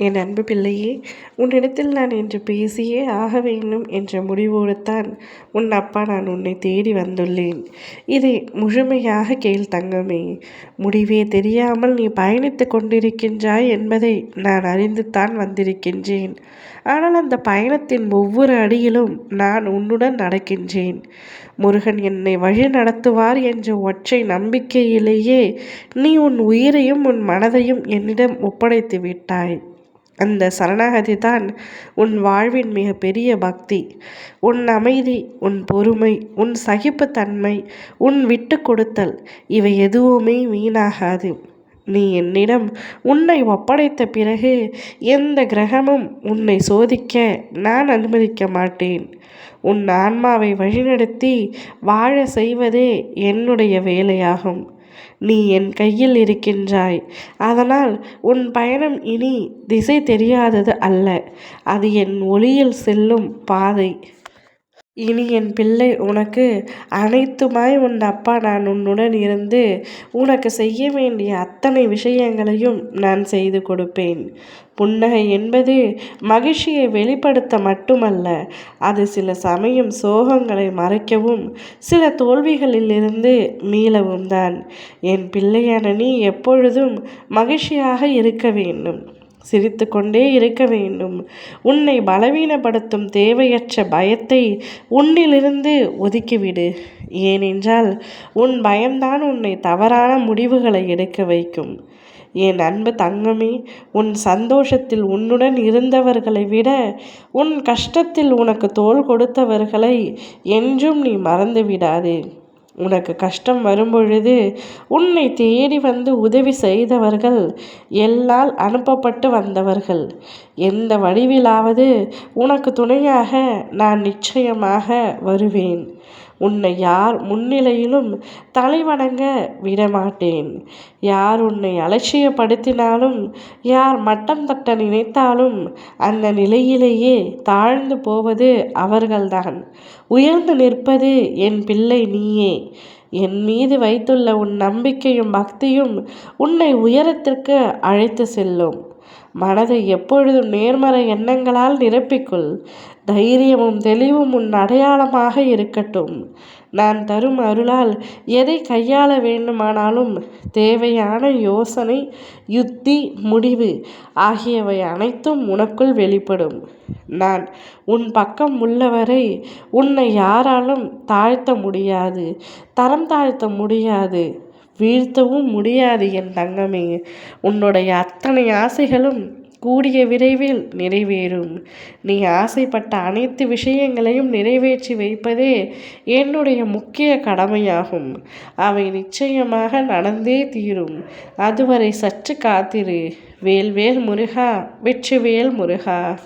என் அன்பு பிள்ளையே உன்னிடத்தில் நான் இன்று பேசியே ஆக வேண்டும் என்ற முடிவோடு தான் உன் அப்பா நான் உன்னை தேடி வந்துள்ளேன். இதை முழுமையாக கேள் தங்கமே. முடிவே தெரியாமல் நீ பயணித்து கொண்டிருக்கின்றாய் என்பதை நான் அறிந்து தான் வந்திருக்கின்றேன். ஆனால் அந்த பயணத்தின் ஒவ்வொரு அடியிலும் நான் உன்னுடன் நடக்கின்றேன். முருகன் என்னை வழி நடத்துவார் என்ற ஒற்றை நம்பிக்கையிலேயே நீ உன் உயிரையும் உன் மனதையும் என்னிடம் ஒப்படைத்து விட்டாய். அந்த சரணாகதி தான் உன் வாழ்வின் மிகப்பெரிய பக்தி. உன் அமைதி உன் பொறுமை உன் சகிப்புத்தன்மை உன் விட்டு கொடுத்தல் இவை எதுவுமே வீணாகாது. நீ என்னிடம் உன்னை ஒப்படைத்த பிறகு எந்த கிரகமும் உன்னை சோதிக்க நான் அனுமதிக்க மாட்டேன். உன் ஆன்மாவை வழிநடத்தி வாழ செய்வதே என்னுடைய வேலையாகும். நீ என் கையில் இருக்கின்றாய். அதனால் உன் பயணம் இனி திசை தெரியாதது அல்ல. அது என் ஒளியில் செல்லும் பாதை. இனி என் பிள்ளை உனக்கு அனைத்துமாய் உன் அப்பா நான் உன்னுடன் இருந்து உனக்கு செய்ய வேண்டிய அத்தனை விஷயங்களையும் நான் செய்து கொடுப்பேன். புன்னகை என்பது மகிழ்ச்சியை வெளிப்படுத்த மட்டுமல்ல அது சில சமயம் சோகங்களை மறைக்கவும் சில தோல்விகளிலிருந்து மீளவும் தான் என் பிள்ளையான நீ எப்பொழுதும் மகிழ்ச்சியாக இருக்க வேண்டும். சிரித்து கொண்டே இருக்க வேண்டும். உன்னை பலவீனப்படுத்தும் தேவையற்ற பயத்தை உன்னிலிருந்து ஒதுக்கிவிடு. ஏனென்றால் உன் பயம்தான் உன்னை தவறான முடிவுகளை எடுக்க வைக்கும். என் அன்பு தங்கமே உன் சந்தோஷத்தில் உன்னுடன் இருந்தவர்களை விட உன் கஷ்டத்தில் உனக்கு தோல் கொடுத்தவர்களை என்றும் நீ மறந்து விடாதே உனக்கு கஷ்டம் வரும்பொழுது உன்னை தேடி வந்து உதவி செய்தவர்கள் எல்லால் அனுப்பப்பட்டு வந்தவர்கள். எந்த வடிவிலாவது உனக்கு துணையாக நான் நிச்சயமாக வருவேன். உன்னை யார் முன்னிலையிலும் தலைவணங்க விடமாட்டேன். யார் உன்னை அலட்சியப்படுத்தினாலும் யார் மட்டம் தட்ட நினைத்தாலும் அந்த நிலையிலேயே தாழ்ந்து போவது அவர்கள்தான். உயர்ந்து நிற்பது என் பிள்ளை நீயே. என் மீது வைத்துள்ள உன் நம்பிக்கையும் பக்தியும் உன்னை உயரத்திற்கு அழைத்து செல்லும். மனதை எப்பொழுதும் நேர்மறை எண்ணங்களால் நிரப்பிக்கொள் தைரியமும் தெளிவும் உன் அடையாளமாக இருக்கட்டும். நான் தரும் அருளால் எதை கையாள வேண்டுமானாலும் தேவையான யோசனை யுத்தி முடிவு ஆகியவை அனைத்தும் உனக்குள் வெளிப்படும். நான் உன் பக்கம் உள்ளவரை உன்னை யாராலும் தாழ்த்த முடியாது தரம் தாழ்த்த முடியாது. வீழ்த்தவும் முடியாது என் தங்கமே. உன்னுடைய அத்தனை ஆசைகளும் கூடிய விரைவில் நிறைவேறும். நீ ஆசைப்பட்ட அனைத்து விஷயங்களையும் நிறைவேற்றி வைப்பதே என்னுடைய முக்கிய கடமையாகும். அவை நிச்சயமாக நடந்தே தீரும். அதுவரை சற்று காத்திரு. வேல்வேல் முருகா வெற்றிவேல் முருகா.